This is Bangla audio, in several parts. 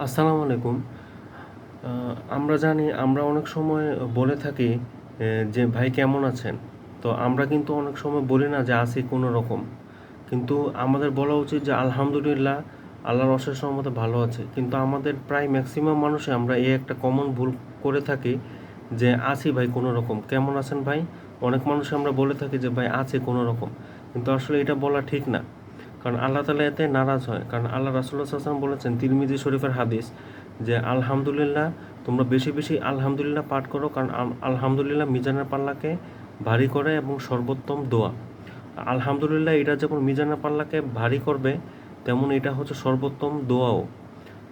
আসসালামু আলাইকুম। আমরা জানি, আমরা অনেক সময় বলে থাকি যে ভাই কেমন আছেন? তো আমরা কিন্তু অনেক সময় বলি না যে আছি কোনো রকম। কিন্তু আমাদের বলা উচিত যে আলহামদুলিল্লাহ, আল্লাহর অশেষ রহমতে ভালো আছে। কিন্তু আমাদের প্রায় ম্যাক্সিমাম মানুষে আমরা এই একটা কমন ভুল করে থাকি যে আছি ভাই কোনো রকম। কেমন আছেন ভাই? অনেক মানুষ আমরা বলে থাকি যে ভাই আছে কোনো রকম। কিন্তু আসলে এটা বলা ঠিক না। কারণ আল্লাহ তালা এতে নারাজ হয়। কারণ আল্লাহ রাসুল্লাহ আসলাম বলেছেন, তিরমিজি শরীফের হাদিস যে, আলহামদুলিল্লাহ, তোমরা বেশি বেশি আলহামদুলিল্লাহ পাঠ করো, কারণ আলহামদুলিল্লাহ মিজানের পাল্লাকে ভারী করে এবং সর্বোত্তম দোয়া। আলহামদুলিল্লাহ, এটা যেমন মিজানের পাল্লাকে ভারী করবে, তেমন এটা হচ্ছে সর্বোত্তম দোয়াও।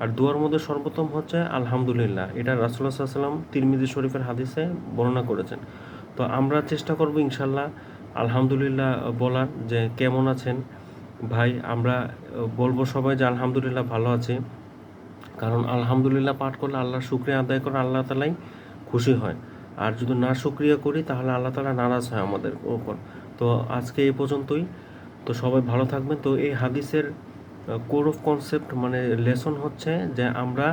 আর দোয়ার মধ্যে সর্বোত্তম হচ্ছে আলহামদুলিল্লাহ, এটা রাসুল্লাহ সাল্লাম তিরমিজি শরীফের হাদিসে বর্ণনা করেছেন। তো আমরা চেষ্টা করব ইনশাল্লাহ আলহামদুলিল্লাহ বলার যে, কেমন আছেন ভাই, আমরা বলব সবাই যে আলহামদুলিল্লাহ ভালো আছি। কারণ আলহামদুলিল্লাহ পাঠ করলে আল্লাহর শুক্রিয়া আদায় করে আল্লাহ তালাই খুশি হয়। আর যদি না শুক্রিয়া করি, তাহলে আল্লাহ তালা নারাজ হয় আমাদের উপর তো আজকে এই পর্যন্তই। তো সবাই ভালো থাকবেন। তো এই হাদিসের কোর অফ কনসেপ্ট মানে লেসন হচ্ছে যে আমরা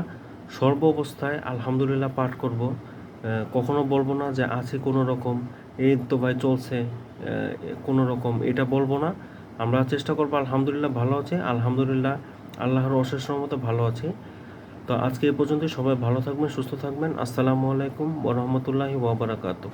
সর্ব অবস্থায় আলহামদুলিল্লাহ পাঠ করব। কখনো বলব না যে আছে কোনো রকম, এই তো ভাই চলছে কোনো রকম, এটা বলব না। আমরা চেষ্টা করব, আলহামদুলিল্লাহ ভালো আছে। আলহামদুলিল্লাহ আল্লাহর অশেষ রহমতে ভালো আছে। তো আজকে এ পর্যন্ত সবাই ভালো থাকবেন, সুস্থ থাকবেন। আসসালামু আলাইকুম ওরহমতুল্লাহি ওয়াবারাকাতুহ